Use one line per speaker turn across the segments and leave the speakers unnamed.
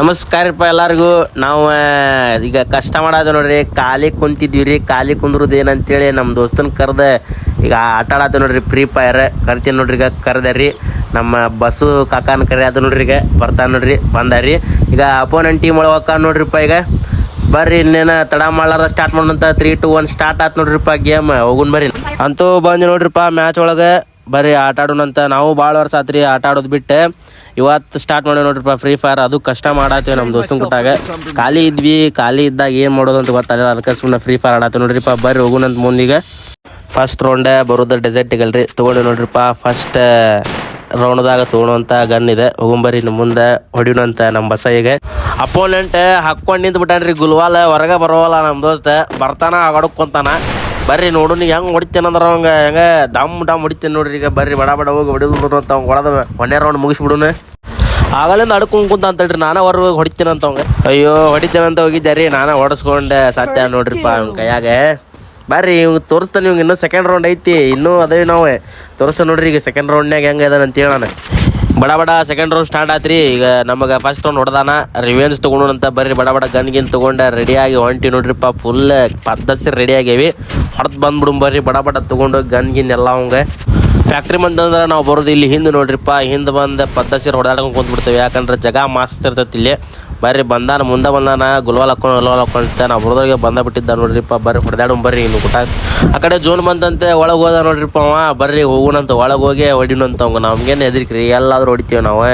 ನಮಸ್ಕಾರಪ್ಪ ಎಲ್ಲರಿಗೂ. ನಾವು ಈಗ ಕಷ್ಟ ಮಾಡೋದು ನೋಡ್ರಿ, ಖಾಲಿ ಕುಂತಿದ್ವಿ ರೀ ಖಾಲಿ ಕುಂದ್ರದ ಏನಂತೇಳಿ ನಮ್ಮ ದೋಸ್ತನ ಕರೆದ, ಈಗ ಆಟ ಆಡೋದು ನೋಡ್ರಿ ಫ್ರೀ ಫೈರ್ ಕರಿತೀನಿ ನೋಡ್ರಿ ಈಗ ಕರೆದ ರೀ ನಮ್ಮ ಬಸ್ಸು ಕಾಕಾನ ಕರೆ ಅದು ನೋಡ್ರಿ ಈಗ, ಬರ್ತಾನೆ ನೋಡ್ರಿ, ಬಂದಾರಿ. ಈಗ ಅಪೋನೆಂಟ್ ಟೀಮ್ ಒಳಗೆ ನೋಡ್ರಿಪ್ಪ ಈಗ. ಬರ್ರಿ, ಇನ್ನೇನ ತಡ ಮಾಡ್ಲಾರ್ದ ಸ್ಟಾರ್ಟ್ ಮಾಡೋಂತ ತ್ರೀ ಟು ಒನ್ ಸ್ಟಾರ್ಟ್ ಆತ್ ನೋಡ್ರಿಪ್ಪ ಗೇಮ್ ಹೋಗುನ್ ಬರ್ರಿ. ಅಂತೂ ಬಂದು ನೋಡ್ರಿಪ್ಪ ಮ್ಯಾಚ್ ಒಳಗೆ. ಬರ್ರಿ ಆಟ ಆಡೋಣಂತ ನಾವು ಭಾಳ ವರ್ಷ ಆತ್ರಿ ಆಟ ಆಡೋದು ಬಿಟ್ಟೆ. ಇವತ್ತು ಸ್ಟಾರ್ಟ್ ಮಾಡಿ ನೋಡ್ರಿಪ್ಪ ಫ್ರೀ ಫೈರ್ ಅದು ಕಷ್ಟ ಮಾಡತ್ತೀವಿ ನಮ್ಮ ದೋಸ್ತನ ಕೊಟ್ಟಾಗ ಖಾಲಿ ಇದ್ವಿ, ಖಾಲಿ ಇದ್ದಾಗ ಏನು ಮಾಡೋದು ಅಂತ ಗೊತ್ತಾಗಲ್ಲ ಅದಕ್ಕೆ ಸುಮ್ಮನೆ ಫ್ರೀ ಫೈರ್ ಆಡಾತೀವಿ ನೋಡ್ರಿಪ್ಪ. ಬರ್ರಿ ಹೋಗುಣಂತ ಮುಂದೀಗ. ಫಸ್ಟ್ ರೌಂಡೇ ಬರೋದು ಡೆಸರ್ಟಿಗಲ್ರಿ ತೊಗೊಂಡು ನೋಡ್ರಿಪ್ಪ ಫಸ್ಟ್ ರೌಂಡ್ದಾಗ ತೊಗೊಳುವಂಥ ಗನ್ ಇದೆ. ಹೋಗುಂಬರಿ ಮುಂದೆ. ಹೊಡಿಯೋಣಂತ ನಮ್ಮ ಬಸ ಈಗ ಅಪೋನೆಂಟ್ ಹಾಕ್ಕೊಂಡು ನಿಂತು ಬಿಟ್ಟಾನ್ರಿ ಗುಲ್ವಾಲ. ಹೊರಗೆ ಬರೋವಲ್ಲ ನಮ್ಮ ದೋಸ್ತ. ಬರ್ತಾನ ಹೊಡಕೊಂತಾನ ಬರ್ರಿ ನೋಡು, ನೀ ಹೆಂಗೆ ಹೊಡಿತೇನಂದ್ರ ಅವಂಗ? ಹೆಂಗ? ಡಮ್ ಡಮ್ ಹೊಡಿತೇನೆ ನೋಡ್ರಿ ಈಗ ಬರ್ರಿ, ಬಡ ಬಡ ಹೋಗಿ ಹೊಡಿದ್ರು ಅಂತ ಅವ್ನು ಹೊಡೆದ ಒಂದೇ ರೌಂಡ್ ಮುಗಿಸ್ಬಿಡುನು ಆಗಲಿಂದ ಅಡ್ಕೊಂಡ್ ಕುಂತ ಅಂತೇಳ್ರಿ ನಾನೇ ಹೊರ ಹೋಗಿ ಹೊಡಿತೇನೆ ಅಂತ ಅವಂಗ. ಅಯ್ಯೋ ಹೊಡಿತೇನಂತ ಹೋಗಿದ್ದೆ ರೀ? ನಾನೇ ಹೊಡಸ್ಕೊಂಡೆ, ಸತ್ಯ ನೋಡ್ರಿಪ್ಪ ಅವ್ನ ಕೈಯಾಗ. ಬರ್ರಿ, ಇವ್ ತೋರಿಸ್ತಾನೆ ಇವಂಗ ಇನ್ನೂ ಸೆಕೆಂಡ್ ರೌಂಡ್ ಐತಿ, ಇನ್ನೂ ಅದೇ ನಾವು. ತೋರಿಸ್ತಾನೆ ನೋಡ್ರಿ ಈಗ ಸೆಕೆಂಡ್ ರೌಂಡ್ನಾಗ ಹೆಂಗೆ ಅದಾನ ಅಂತ ಹೇಳೋಣ. ಬಡ ಬಡ ಸೆಕೆಂಡ್ ರೌಂಡ್ ಸ್ಟಾರ್ಟ್ ಆತ್ರಿ. ಈಗ ನಮಗೆ ಫಸ್ಟ್ ರೌಂಡ್ ಹೊಡೆದಾನ. ರಿವೆನ್ಸ್ ತೊಗೊಂಡಂತ ಬರ್ರಿ. ಬಡ ಬಡ ಗನ್ ಗಿನ್ ತೊಗೊಂಡ ರೆಡಿಯಾಗಿ ಹೊಂಟಿ ನೋಡ್ರಿಪ್ಪ ಫುಲ್ ಪದ್ದಸಿ ರೆಡಿ ಆಗ್ಯಾವಿ. ಹೊಡೆದು ಬಂದ್ಬಿಡು ಬರ್ರಿ. ಬಡ ಬಡ ತೊಗೊಂಡು ಗನ್ ಗಿನ್ ಎಲ್ಲ ಅವಂಗ. ಫ್ಯಾಕ್ಟ್ರಿ ಬಂದಂದ್ರೆ ನಾವು ಬರೋದು ಇಲ್ಲಿ ಹಿಂದೆ ನೋಡ್ರಿಪ್ಪ. ಹಿಂದೆ ಬಂದು ಪದ್ದಸಿ ಹೊಡೆದಾಡ್ಕೊಂಡು ಕುಂತ್ಬಿಡ್ತೇವೆ. ಯಾಕಂದ್ರೆ ಜಗ ಮಾಸ್ತ್ ಇರ್ತೈತಿ ಇಲ್ಲಿ. ಬರ್ರಿ, ಬಂದಾನ, ಮುಂದೆ ಬಂದಾನ, ಗುಲ್ವಾಲ್ ಹಾಕೊಂಡು ಗುಲ್ವಾಲ್ ನಾವು ಬರೋದ್ರಿಗೆ ಬಂದ ಬಿಟ್ಟಿದ್ದ ನೋಡ್ರಿಪ್ಪ. ಬರ್ರಿ ಹೊಡೆದಾಡು ಬರ್ರಿ ಇನ್ನು ಊಟ ಆ ಕಡೆ ಜೋನ್ ಬಂದಂತೆ ಒಳಗೆ ಹೋದ ನೋಡ್ರಿಪ್ಪ ಅವ. ಬರ್ರಿ ಹೋಗುಣಂತ ಒಳಗೆ ಹೋಗಿ ಹೊಡಿನಂತ ಅವ್ಗೆ. ನಮ್ಗೇನು ಎದ್ರಿಕ್ರಿ ಎಲ್ಲಾದ್ರೂ ಹೊಡಿತೀವಿ ನಾವು.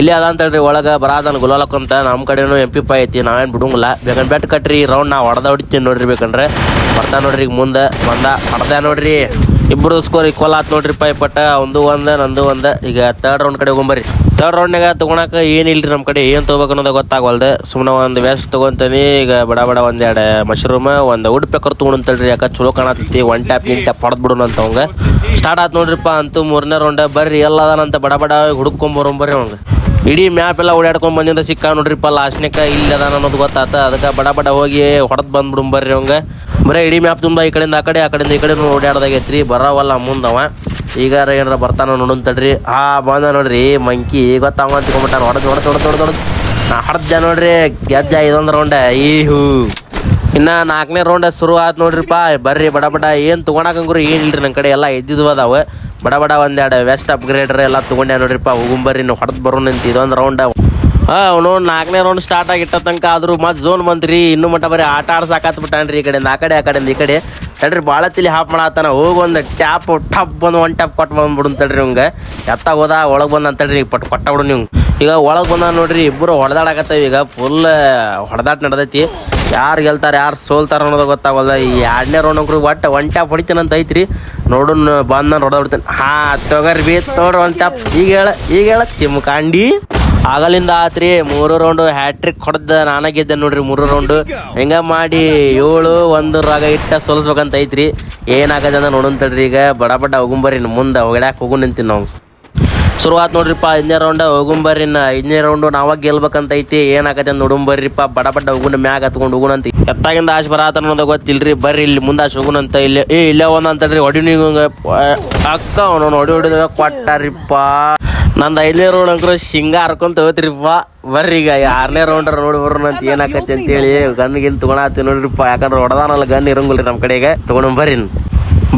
ಇಲ್ಲಿ ಅದ ಹೇಳ್ರಿ, ಒಳಗೆ ಬರಾದನ್ ಹಾಕೊಂತ ನಮ್ಮ ಕಡೆನೂ ಎಂ ಪಿ ಪೈ ಐತಿ, ನಾವೇನು ಬಿಡೋಂಗಿಲ್ಲ. ಬೇಕಂದ್ರೆ ಬೆಟ್ ಕಟ್ರಿ ರೌಂಡ್ ನಾವು ಹೊಡೆದ ಹೊಡಿತೀವಿ ನೋಡ್ರಿ ಬೇಕಂದ್ರೆ. ಬರ್ತಾ ನೋಡ್ರಿ ಈಗ ಮುಂದೆ, ಬಂದ, ಹೊಡೆದ ನೋಡ್ರಿ. ಇಬ್ರು ಸ್ಕೋರ್ ಈಕ್ವಲ್ ಆತ್ ನೋಡ್ರಿ ಈ ಪಟ್ಟ. ಒಂದು ಒಂದ, ನಂದು ಒಂದ. ಈಗ ತರ್ಡ್ ರೌಂಡ್ ಕಡೆ ಹೋಗ್ಬರ್ರಿ ತರ್ಡ್ ರೌಂಡ್ನಾಗ ತಗೊಳಕ ಏನಿಲ್ರಿ ನಮ್ಮ ಕಡೆ? ಏನು ತೊಗೋಬೇಕು ಅನ್ನೋದು ಗೊತ್ತಾಗವಲ್ದು ಸುಮ್ಮನೆ ಒಂದು ವೇಸ್ಟ್ ತೊಗೊಂತೀನಿ. ಈಗ ಬಡ ಬಡ ಒಂದೆರಡು ಮಶ್ರೂಮ್ ಒಂದು ಉಡ್ ಪೇಕರ್ ತೊಗೊಂತಲ್ರಿ ಯಾಕೆ ಚಲೋ ಕಾಣತ್ತಿ. ಒನ್ ಟ್ಯಾಪ್ ಇನ್ ಟ್ಯಾಪ್ ಹೊಡೆದ್ ಬಿಡೋಣ ಅಂತ ಅವಂಗ. ಸ್ಟಾರ್ಟ್ ಆತ್ ನೋಡ್ರಿಪ್ಪ ಅಂತೂ ಮೂರನೇ ರೌಂಡ್ ಬರ್ರಿ ಎಲ್ಲ ಅದಾನಂತ ಬಡ ಬಡ ಹುಡುಕೊಂಬರೋಂಬರ್ರಿ ಅವಂಗ. ಇಡೀ ಮ್ಯಾಪ್ ಎಲ್ಲ ಓಡಾಡ್ಕೊಂಡ್ ಬಂದಿಂದ ಸಿಕ್ಕ ನೋಡ್ರಿಪ್ಪ ಲಾಸ್ಟ್ನೇಕ ಇಲ್ಲದ ಅನ್ನೋದು ಗೊತ್ತಾತ. ಅದಕ್ಕೆ ಬಡ ಬಡ ಹೋಗಿ ಹೊಡೆದ್ ಬಂದ್ಬಿಡು ಬರ್ರಿ ಅವಂಗ. ಬರೀ ಇಡೀ ಮ್ಯಾಪ್ ತುಂಬ ಈ ಕಡೆಯಿಂದ, ಆ ಕಡೆ, ಆ ಕಡೆಯಿಂದ, ಈ ಕಡೆ ಓಡಾಡ್ದಾಗೈತ್ರಿ ಬರವಲ್ಲ ಮುಂದವ. ಈಗ ಏನಾರ ಬರ್ತಾನ ನೋಡೋನ್ ತಡ್ರಿ ಆ, ಬಂದ ನೋಡ್ರಿ, ಮಂಕಿ ಗೊತ್ತಾವ ಅಂತ್ಕೊಂಡ್ಬಿಟ್ಟಾನ. ಹೊಡೆದ್ ಹೊಡೆದ್ ಹೊಡೆದ್ ಹೊಡೆದ್ ನಾ ನೋಡ್ರಿ. ಗೆದ್ದ ಇದೊಂದು ರೌಂಡ ಈ ಹೂ ಇನ್ನ ನಾಲ್ಕನೇ ರೌಂಡ್ ಶುರು ಆತ್ ನೋಡ್ರಿಪ್ಪ. ಬರ್ರಿ ಬಡ ಬಡ. ಏನು ತೊಗೊಳಕಂಗ್ರು ಇಲ್ರಿ ನನ್ನ ಕಡೆ ಎಲ್ಲ ಇದ್ದಿದ್ವು ಅದಾವ. ಬಡ ಬಡ ಒಂದೆರಡು ವೆಸ್ಟ್ ಅಪ್ಗ್ರೇಡರ್ ಎಲ್ಲ ತೊಗೊಂಡೆ ನೋಡ್ರಿಪ್ಪ. ಹೋಗುಂಬರ್ರಿ ನೀವು ಹೊಡೆದು ಬರೋ ಅಂತ ಇದೊಂದು ರೌಂಡ್ ಹಾಂ ಅವನು ನಾಲ್ಕನೇ ರೌಂಡ್ ಸ್ಟಾರ್ಟ್ ಆಗಿಟ್ಟ ತನಕ ಆದ್ರೂ ಮತ್ತೆ ಝೋನ್ ಬಂತ್ರಿ. ಇನ್ನೂ ಮಟ್ಟ ಬರೀ ಆಟ ಆಡ್ಸಾಕತ್ ಬಿಟ್ಟಾನ್ರಿ ಈ ಕಡೆಯಿಂದ ಆ ಕಡೆ, ಆ ಕಡೆಯಿಂದ ಈ ಕಡೆ. ತಡ್ರಿ ಭಾಳ ತಿಳಿ ಹಾಪ್ ಮಾಡತ್ತಾನ. ಹೋಗಿ ಒಂದು ಟ್ಯಾಪ್ ಟಪ್ ಬಂದು ಒನ್ ಟ್ಯಾಪ್ ಕೊಟ್ಟು ಬಂದ್ಬಿಡು ತಡ್ರಿ ಇವಂಗ. ಎತ್ತ ಹೋದ, ಒಳಗೆ ಬಂದ ಈಗ ಪಟ್ ಕೊಟ್ಟ ಬಿಡು ನೀವು ಈಗ ಒಳಗೆ ಬಂದ ನೋಡ್ರಿ ಇಬ್ಬರು ಹೊಡೆದಾಡಕತ್ತವ ಈಗ. ಫುಲ್ ಹೊಡೆದಾಟ ನಡೆದೈತಿ. ಯಾರು ಗೆಲ್ತಾರೆ, ಯಾರು ಸೋಲ್ತಾರ ಅನ್ನೋದು ಗೊತ್ತಾಗಲ್ಲ ಈ ಎರಡನೇ ರೌಂಡ್ ಒಂದು ಒಟ್ಟು ಒನ್ ಟ್ಯಾಪ್ ಹೊಡಿತೇನಂತ ಐತ್ರಿ. ನೋಡೋಣ ಬಂದ್ ನಾನು ಹೊಡೆದ ಬಿಡ್ತೇನೆ. ಹಾ ತೊಗರಿ ಬಿ ನೋಡ್ರಿ ಒನ್ ಟ್ಯಾಪ್ ಈಗ ಹೇಳ ಈಗ ಹೇಳ. ಚಿಮ್ಕಾಂಡಿ. ಆಗಲಿಂದ ಆತ್ರಿ, ಮೂರು ರೌಂಡು ಹ್ಯಾಟ್ರಿಕ್ ಹೊಡೆದ ನಾನಾಗ ಗೆದ್ದೆ ನೋಡ್ರಿ ಮೂರು ರೌಂಡ್ ಹೆಂಗ ಮಾಡಿ ಏಳು ಒಂದು ರಾಗ ಇಟ್ಟ ಸೋಲಿಸ್ಬೇಕಂತ ಐತ್ರಿ. ಏನಾಗದ ನೋಡೋನ್ ತಡ್ರಿ ಈಗ. ಬಡ ಬಡ ಹೋಗುಂಬರ್ರಿ ಮುಂದೆ ಹೊಗ್ಯಾಕ ಹೋಗು ನಿಂತೀನಿ ನಾವು. ಶುರುವಾತ್ ನೋಡ್ರಿಪ್ಪ, ಐದನೇ ರೌಂಡ್ ಹೋಗುಂಬರ್ರಿ ಐದನೇ ರೌಂಡ್ ನಾವಾಗ ಗೆಲ್ಬೇಕಂತ ಐತಿ. ಏನಾಗತ್ತೆ ಅಂತ ನೋಡುಂಬರ್ರಿಪ್ಪ ಬಡ ಬಡ ಹೋಗುಣ ಮ್ಯಾಗ ಹತ್ಕೊಂಡು ಹೋಗುಣಂತ ಎತ್ತಾಗಿಂದ ಆಶ್ ಬರಾತ ಅನ್ನೋದು ಗೊತ್ತಿಲ್ರಿ. ಬರ್ರಿ ಇಲ್ಲಿ ಮುಂದೆ ಆಶ್ ಹೋಗುಣಂತ ಇಲ್ಲಿ, ಏ, ಇಲ್ಲೇ ಒಂದ್ ಅಂತಲ್ರಿ ಹೊಡಿ ಅಕ್ಕ ಅವನು ಹೊಡಿ ಹೊಡಿದಾಗ ಕೊಟ್ಟಾರಿಪ್ಪ. ನಂದು ಐದನೇ ರೌಂಡ್ ಅಂಕರು ಶಿಂಗ ಹರ್ಕೊಂತ ಹೋಗ್ತಿರಿಪ್ಪ ಬರ್ರಿ ಈಗ ಆರನೇ ರೌಂಡ್ ನೋಡಿ ಬರೋಣ ಅಂತ ಏನಾಕತಿ ಅಂತೇಳಿ. ಗನ್ ಗಿನ್ ತಗೊಳತ್ತಿ ನೋಡ್ರಿಪ್ಪ. ಯಾಕಂದ್ರೆ ಹೊಡೆದಾನಲ್ಲ ಗನ್ ಇರಂಗಿಲ್ರಿ ನಮ್ಮ ಕಡೆಗೆ. ತಗೊಂಡ್ ಬರ್ರಿ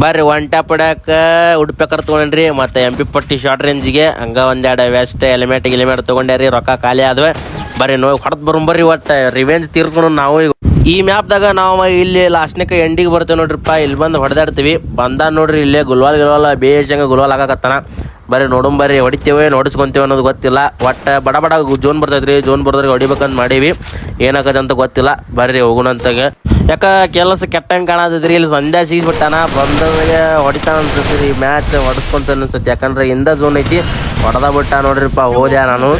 ಬರ್ರಿ ಒನ್ ಟ್ಯಾಪ್ ಉಡ್ಪೇಕಾರ ಉಡ್ಪೇಕರ್ ತೊಗೊಂಡ್ರಿ, ಮತ್ತೆ ಎಂ ಪಿ ಪಟ್ಟಿ ಶಾರ್ಟ್ ರೇಂಜಿಗೆ ಹಂಗ ಒಂದೆರಡು ವೆಸ್ಟ್ ಎಲಿಮೆಂಟ್ ಗಿಲಿಮೆಂಟ್ ತೊಗೊಂಡ್ಯಾರಿ ರೊಕ್ಕ ಖಾಲಿ ಆದ್ವೆ. ಬರ್ರಿ, ನೋವು ಹೊಡೆದು ಬರ್ರಿ, ಒಟ್ಟು ರಿವೆಂಜ್ ತೀರ್ಕೊಂಡು ನಾವು ಈ ಮ್ಯಾಪ್ದಾಗ ನಾವು ಇಲ್ಲಿ ಲಾಸ್ಟ್ನೇಕ ಎಂಡಿಗೆ ಬರ್ತೇವೆ ನೋಡ್ರಿಪ್ಪ ಇಲ್ಲಿ ಬಂದು ಹೊಡೆದಾಡ್ತೀವಿ. ಬಂದ ನೋಡ್ರಿ ಇಲ್ಲೇ ಗುಲ್ವಾಲ್ ಗಿಲ್ವಾಲ್ ಬೇಜಂಗ ಗುಲ್ವಾಲ್ ಆಗಾಕತ್ತಾನ. ಬರೀ ನೋಡೋಣ ಬರ್ರಿ, ಹೊಡಿತೇವೆ, ನೋಡಿಸ್ಕೊಂತೇವೆ ಅನ್ನೋದು ಗೊತ್ತಿಲ್ಲ. ಒಟ್ಟು ಬಡ ಬಡ ಜೋನ್ ಬರ್ತೈತ್ರಿ. ಜೋನ್ ಬರ್ದ್ರಿಗೆ ಹೊಡಿಬೇಕಂತ ಮಾಡೀವಿ. ಏನಾಗತ್ತೆ ಅಂತ ಗೊತ್ತಿಲ್ಲ. ಬರ್ರಿ ಹೋಗೋಣಂತಾಗ ಯಾಕ ಕೆಲಸ ಕೆಟ್ಟಂಗೆ ಕಾಣತೈತ್ರಿ. ಇಲ್ಲಿ ಸಂಧ್ಯಾ ಸಿಗಿಸ್ಬಿಟ್ಟಾನ ಬಂದವರಿಗೆ ಹೊಡಿತಾನ ಅನ್ಸತ್ತಿ ರೀ. ಮ್ಯಾಚ್ ಹೊಡಿಸ್ಕೊಂತ ಅನ್ಸತ್ತೆ. ಯಾಕಂದ್ರೆ ಇಂದ ಜೋನ್ ಐತಿ. ಹೊಡೆದ ಬಿಟ್ಟ ನೋಡ್ರಿಪ್ಪ ಹೋದ್ಯಾ ನಾನು.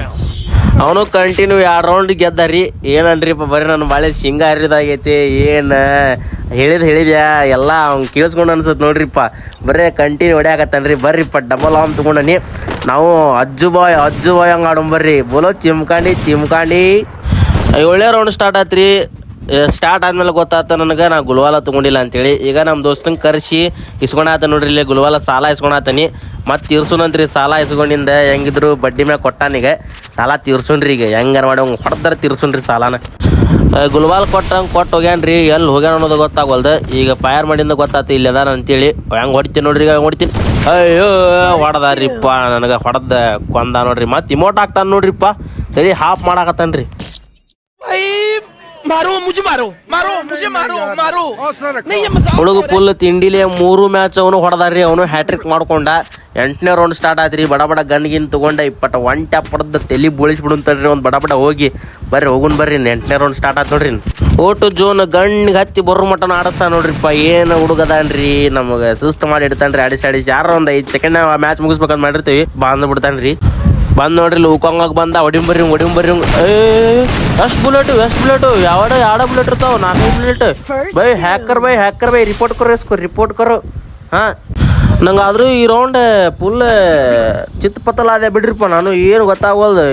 ಅವನು ಕಂಟಿನ್ಯೂ ಎರಡು ರೌಂಡ್ ಗೆದ್ದಾರಿ. ಏನನ್ರಿಪ್ಪ ಬರೀ ನನ್ನ ಬಾಳೆ ಶಿಂಗ ಹರಿದಾಗೈತಿ ಏನು? ಹೇಳಿದ ಹೇಳಿದ್ಯಾ? ಎಲ್ಲ ಅವ್ನು ಕೇಳಿಸ್ಕೊಂಡು ಅನ್ಸತ್ ನೋಡ್ರಿಪ್ಪ ಬರೇ ಕಂಟಿನ್ಯೂ ಹೊಡ್ಯಾಕತ್ತಾನ್ರಿ. ಬರ್ರಿಪ್ಪ ಡಬಲ್ ಆಮ್ ತಗೊಂಡನಿ ನಾವು ಅಜ್ಜು ಬಾಯ್ ಅಜ್ಜು ಬಾಯ್ ಹಂಗೆ ಆಡೋಣ ಬರ್ರಿ. ಬೋಲೋ ಚಿಮ್ಕಾಂಡಿ ಚಿಮ್ಕಾಂಡಿ ಏಳನೇ ರೌಂಡ್ ಸ್ಟಾರ್ಟ್ ಆತ್ರಿ. ಸ್ಟಾರ್ಟ್ ಆದ್ಮೇಲೆ ಗೊತ್ತಾತ ನನಗೆ, ನಾ ಗುಲ್ವಾಲ ತೊಗೊಂಡಿಲ್ಲ ಅಂತೇಳಿ. ಈಗ ನಮ್ಮ ದೋಸ್ತಂಗೆ ಕರೆಸಿ ಇಸ್ಕೊಳಾತ ನೋಡ್ರಿ, ಇಲ್ಲಿ ಗುಲ್ವಾಲ ಸಾಲ ಇಸ್ಕೊಳಾತನಿ ಮತ್ತು ತೀರ್ಸುನಂತ್ರಿ ಸಾಲ ಇಸ್ಕೊಂಡಿಂದ ಹೆಂಗಿದ್ರು ಬಡ್ಡಿ ಮ್ಯಾಗ ಕೊಟ್ಟಾನೀಗ ಸಾಲ ತೀರ್ಸುನ್ರಿ ಈಗ ಹೆಂಗಾರ ಮಾಡಿ ಅವ್ನು ಹೊಡೆದ್ರೆ ತೀರ್ಸುನ್ರಿ ಸಾಲನ. ಗುಲ್ವಾಲ್ ಕೊಟ್ಟಂಗೆ ಕೊಟ್ಟು ಹೋಗ್ಯಾನ್ರಿ ಎಲ್ಲಿ ಹೋಗ್ಯಾನ ಅನ್ನೋದು ಗೊತ್ತಾಗಲ್ದು. ಈಗ ಫೈರ್ ಮಾಡಿಂದ ಗೊತ್ತಾತು ಇಲ್ಲಿ ಅದಾನ ಅಂತೇಳಿ. ಹೆಂಗೆ ಹೊಡಿತೀನಿ ನೋಡ್ರಿ ಈಗ, ಹೆಂಗೆ ಹೊಡಿತೀನಿ. ಅಯ್ಯೋ ಹೊಡೆದಾರಿಪ್ಪ ನನಗೆ ಹೊಡೆದ ಕೊಂದ ನೋಡ್ರಿ. ಮತ್ತು ಇಮೋಟ್ ಆಗ್ತಾನ ನೋಡ್ರಿಪ್ಪ. ಸರಿ ಹಾಫ್ ಮಾಡಾಕತ್ತಾನ್ರಿ.
मारो मुझे मारो मारो मुझे मारो मारो नहीं ये मजाक
ಹುಡುಗ ಫುಲ್ ತಿಂಡಿಲಿ ಮೂರು ಮ್ಯಾಚ್ ಅವನು ಹೊಡೆದಾರ್ರಿ ಅವನು ಹ್ಯಾಟ್ರಿಕ್ ಮಾಡ್ಕೊಂಡ ಎಂಟನೇ ರೌಂಡ್ ಸ್ಟಾರ್ಟ್ ಆಯ್ತ್ರಿ ಬಡ ಬಡ ಗನ್ಗಿನ್ ತಗೊಂಡ ಇಪ್ಪಟ ಒನ್ ಟ್ಯಾಪ್ ಹೊಡೆದ ತಲೆ ಬೋಳಿಸ್ಬಿಡುಂತಡ್ರಿ ಒಂದು ಬಡ ಬಡ ಹೋಗಿ ಬರ್ರಿ ಹೋಗುನ್ ಬರ್ರಿ ಎಂಟನೇ ರೌಂಡ್ ಸ್ಟಾರ್ಟ್ ಆಯ್ತು ನೋಡ್ರಿ ಓಟು ಜೋನ್ ಗಣ್ಣಿಗೆ ಹತ್ತಿ ಬರೋ ಮಟನ ಆಡಿಸ್ತಾನ ನೋಡ್ರಿಪ್ಪ ಏನು ಹುಡುಗದಾನ್ರಿ ನಮಗೆ ಸುಸ್ತು ಮಾಡಿ ಇಡ್ತಾನ್ರಿ ಆಡಿಸಿ ಆಡಿಸಿ ಯಾರ ಒಂದು ಐದು ಸೆಕೆಂಡ್ ಮ್ಯಾಚ್ ಮುಗಿಸ್ಬೇಕಂತ ಮಾಡಿರ್ತೀವಿ ಬಂದ್ ಬಿಡ್ತಾನ್ರಿ ಬಂದ್ ನೋಡ್ರಿ ಲೂಕಾಂಗಾಗ ಬಂದ ಹೊಡಿಂಬರ್ರಿ ಹೊಡಿಂಬರ್ರಿ ಏ ಎಷ್ಟು ಬುಲೆಟ್ ಎಷ್ಟು ಬುಲೆಟ್? ಯಾವಡ ಯಾಡ ಬುಲೆಟ್ ಇರ್ತಾವ? ನಾಲ್ಕೈದು bullet. By hacker by hacker by report ಕರೋ ಎಸ್ಕೋ ರಿಪೋರ್ಟ್ ಕರೋ ಹಾಂ. ನಂಗೆ ಆದರೂ ಈ ರೌಂಡ್ ಫುಲ್ ಚಿತ್ತಪತ್ತಲ ಅದೇ ಬಿಡ್ರಿಪ್ಪ ನಾನು ಏನು ಗೊತ್ತಾಗವಲ್ದು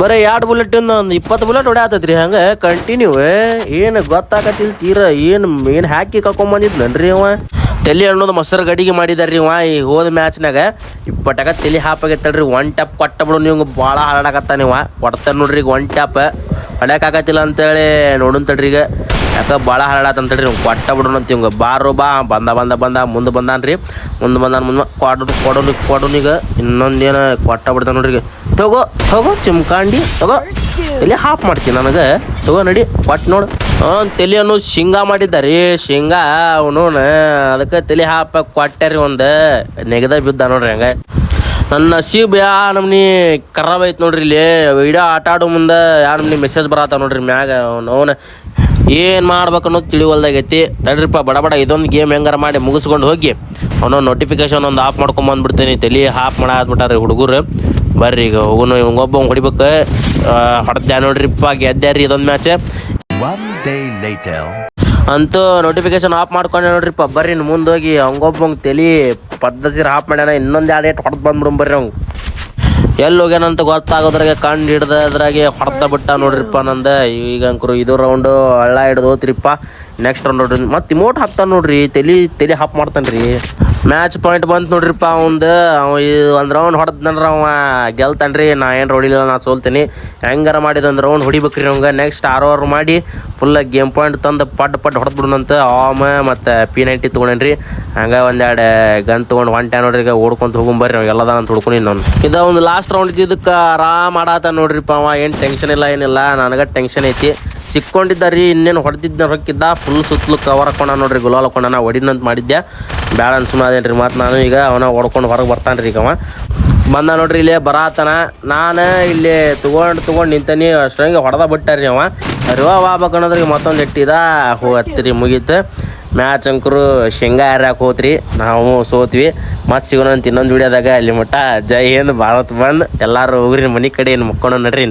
ಬರೀ ಎರಡು ಬುಲೆಟಿಂದ ಒಂದು ಇಪ್ಪತ್ತು ಬುಲೆಟ್ ಹೊಡೆಯತ್ತೈತ್ರಿ ಹಂಗೆ? ಕಂಟಿನ್ಯೂ ಏನು ಗೊತ್ತಾಗತ್ತಿಲ್ಲ ತೀರ? ಏನು ಏನು ಹ್ಯಾಕಿ ಕರ್ಕೊಂಬಂದಿದ್ನನ್ರಿ ಅವ? ತಲೆ ಅನ್ನೋದು ಮೊಸರು ಗಡಿಗೆ ಮಾಡಿದಾರ್ರಿ ವಾ ಈ ಹೋದ ಮ್ಯಾಚ್ನಾಗ. ಇಪ್ಪಟ್ಟಾಗ ತಲೆ ಹಾಪಾಗೈತಲ್ರಿ ಒನ್ ಟ್ಯಾಪ್ ಕೊಟ್ಟ ಬಿಡು ನೀವು ಭಾಳ ಹಾರಾಡಕತ್ತ ನೀವು ಕೊಡ್ತಾನೆ ನೋಡ್ರಿ ಈಗ ಒನ್ ಟ್ಯಾಪ್ ಹೊಡ್ಯಾಕಾಗತ್ತಿಲ್ಲ ಅಂತೇಳಿ ನೋಡುನ್ ತಡ್ರಿ ಈಗ. ಯಾಕೆ ಭಾಳ ಹಾಳಾತಂತೇಳ್ರಿ ನೀವು ಕೊಟ್ಟ ಬಿಡೋಣ ಅಂತ ಇವಂಗ. ಬಾರೋ ಬಾ, ಬಂದ ಬಂದ ಬಂದ, ಮುಂದೆ ಬಂದಾನ್ರಿ. ಮುಂದೆ ಬಂದಾನ ಮುಂದೆ ಕೊಡು ಕೊಡೋನು ಕೊಡೋನೀಗ ಇನ್ನೊಂದೇನು ಕೊಟ್ಟ ಬಿಡ್ತಾನ ನೋಡ್ರಿ ಈಗ. ತಗೋ ತಗೋ ಚಿಮ್ಕಾಂಡಿ, ತಗೋ. ತಲೆ ಹಾಪ್ ಮಾಡ್ತೀನಿ ನನಗೆ. ತಗೋ ನಡಿ ಕೊಟ್ಟು ನೋಡು. ತಲೆ ಅನ್ನೋದು ಶೇಂಗಾ ಮಾಡಿದ್ದಾರೆ ಶೇಂಗಾ ಅವನು ಅದಕ್ಕೆ ತಲೆ ಹಾಪ ಕೊಟ್ಟಾರಿ ಒಂದು, ನೆಗದ ಬಿದ್ದ ನೋಡ್ರಿ ಹಂಗೆ. ನನ್ನ ನಸೀಬ್ ಯಾ ನಮ್ನಿ ಖರಾಬ್ ಐತೆ ನೋಡ್ರಿ ಇಲ್ಲಿ, ವಿಡಿಯೋ ಆಟ ಆಡೋ ಮುಂದೆ ಯಾ ನಮ್ನಿ ಮೆಸೇಜ್ ಬರತ್ತ ನೋಡ್ರಿ ಮ್ಯಾಗ ಅವ್ನು, ಅವನು. ಏನು ಮಾಡ್ಬೇಕು ಅನ್ನೋದು ತಿಳಿವಲ್ದಾಗೈತಿ. ತಡ್ರಿಪ್ಪ, ಬಡ ಬಡ, ಇದೊಂದು ಗೇಮ್ ಹೆಂಗಾರ ಮಾಡಿ ಮುಗಿಸ್ಕೊಂಡು ಹೋಗಿ. ಅವನು ನೋಟಿಫಿಕೇಶನ್ ಒಂದು ಆಫ್ ಮಾಡ್ಕೊಂಡ್ ಬಂದ್ಬಿಡ್ತೀನಿ, ತಲೆ ಹಾಫ್ ಮಾಡಾದ್ಬಿಟ್ಟಾರೆ ಹುಡುಗರು. ಬರ್ರಿ ಈಗ ಹೋಗುನು, ಇವಂಗೊಬ್ಬ ಹೊಡಿಬೇಕು. ಹೊಡೆದ್ಯಾ ನೋಡ್ರಿಪ್ಪ ಗೆದ್ದ್ಯಾರಿ ಇದೊಂದು ಮ್ಯಾಚ್
later.
ಅಂತೂ ನೋಟಿಫಿಕೇಶನ್ ಆಫ್ ಮಾಡ್ಕೊಂಡೆ ನೋಡ್ರಿಪ್ಪ ಬರ್ರಿ ಮುಂದೋಗಿ ಮುಂದೆ ಹೋಗಿ, ಹಂಗೊಬ್ಬಂಗೆ ತಲಿ ಪದ್ಧತಿ ಆಫ್ ಮಾಡ್ಯಾನ, ಇನ್ನೊಂದು ಎರಡು ಏಟ್ ಹೊಡೆದು ಬಂದ್ಬಿಡು ಬರ್ರಿ ಅವ್ನು. ಎಲ್ಲಿ ಹೋಗ್ಯಾನಂತ ಗೊತ್ತಾಗೋದ್ರಾಗೆ ಕಂಡು ಹಿಡ್ದದ್ರಾಗೆ ಹೊಡೆದ ಬಿಟ್ಟ ನೋಡ್ರಿಪ್ಪ ನಂದ. ಈಗ ಅಂಕರು ಇದು ರೌಂಡು ಹಳ್ಳ ಹಿಡ್ದು ಹೋತ್ರಿಪ್ಪ. ನೆಕ್ಸ್ಟ್ ರೌಂಡ್ ನೋಡ್ರಿ. ಮತ್ತೆ ಇಮೋಟ್ ಹಾಕ್ತಾನೆ ನೋಡ್ರಿ, ತಲಿ ತಲೆ ಹಾಪ್ ಮಾಡ್ತಾನ್ರಿ. ಮ್ಯಾಚ್ ಪಾಯಿಂಟ್ ಬಂತು ನೋಡ್ರಿಪ್ಪ ಅವಂದು. ಅವ ಒಂದು ರೌಂಡ್ ಹೊಡೆದ್ನಂದ್ರ ಅವ ಗೆಲ್ತಾನ್ರಿ. ನಾ ಏನು ಹೊಡಿಲಿಲ್ಲ ನಾ ಸೋಲ್ತೀನಿ. ಹೆಂಗಾರ ಮಾಡಿದ ಒಂದು ರೌಂಡ್ ಹೊಡಿಬೇಕ್ರಿ ಅವಂಗ ನೆಕ್ಸ್ಟ್ ಆರು ಮಾಡಿ ಫುಲ್ ಗೇಮ್ ಪಾಯಿಂಟ್ ತಂದು ಪಡ್ ಪಡ್ ಹೊಡೆದ್ಬಿಡೋಣಂತ. ಆಮ ಮತ್ತು ಪಿ ನೈಂಟಿ ತೊಗೊಂಡೇನ್ರಿ. ಹಂಗೆ ಒಂದೆರಡು ಗನ್ ತೊಗೊಂಡು ಒನ್ ಟೈಮ್ ನೋಡ್ರಿ, ಈಗ ಓಡ್ಕೊಂತ ಹೋಗುಂಬರ್ರಿ. ಅವ್ ಎಲ್ಲದ ಅಂತ ಹುಡ್ಕೊಂಡು ನಾನು. ಇದ ಒಂದು ಲಾಸ್ಟ್ ರೌಂಡ್ ಇದ್ದಿದ್ದಕ್ಕೆ ಆರಾಮ್ ಆಡಾತ ನೋಡ್ರಿಪ್ಪ ಅವ. ಏನು ಟೆನ್ಷನ್ ಇಲ್ಲ, ಏನಿಲ್ಲ. ನನಗೆ ಟೆನ್ಷನ್ ಐತಿ. ಸಿಕ್ಕೊಂಡಿದ್ದ ರೀ ಇನ್ನೇನು ಹೊಡೆದಿದ್ದ ರೊಕ್ಕಿದ್ದ ಫುಲ್ ಸುತ್ತಲೂ ಕವರ್ ಹಾಕೊಂಡ ನೋಡ್ರಿ, ಗುಲಾಲ್ ಹಾಕೊಂಡ ನಾ ಹೊಡಿನಂತ ಮಾಡಿದ್ದೆ ಬ್ಯಾಡ ರೀ ಮತ್ತು ನಾನು ಈಗ ಅವನ ಹೊಡ್ಕೊಂಡು ಹೊರಗೆ ಬರ್ತಾನೆ ರೀ ಈಗ ಅವ. ಬಂದ ನೋಡ್ರಿ ಇಲ್ಲೇ ಬರಾತನ. ನಾನು ಇಲ್ಲಿ ತೊಗೊಂಡು ತೊಗೊಂಡು ನಿಂತನಿ ಹಂಗೆ ಹೊಡೆದ ಬಿಟ್ಟಾರಿ ಅವ. ರಿವಾವ್ ಆಗ್ಬೇಕು ಅನ್ನೋದ್ರಿಗೆ ಮತ್ತೊಂದು ಇಟ್ಟಿದ ಹೋಗತ್ತರಿ ಮುಗೀತು. ಮ್ಯಾಚ್ ಅಂಕರು ಶೇಂಗಾ ಯಾರ್ಯಾಕೆ ಹೋತ್ರಿ. ನಾವು ಸೋತ್ವಿ. ಮತ್ತೆ ಸಿಗೋಣ ಅಂತ ಇನ್ನೊಂದು ವಿಡಿಯೋದಾಗ ಅಲ್ಲಿ ಮಟ್ಟ, ಜೈ ಹಿಂದ್, ಭಾರತ್ ಬಂದ್. ಎಲ್ಲರೂ ಹೋಗ್ರಿ ಮನೆ ಕಡೆ ಏನು ಮುಕ್ಕೊಂಡು ನಡ್ರಿ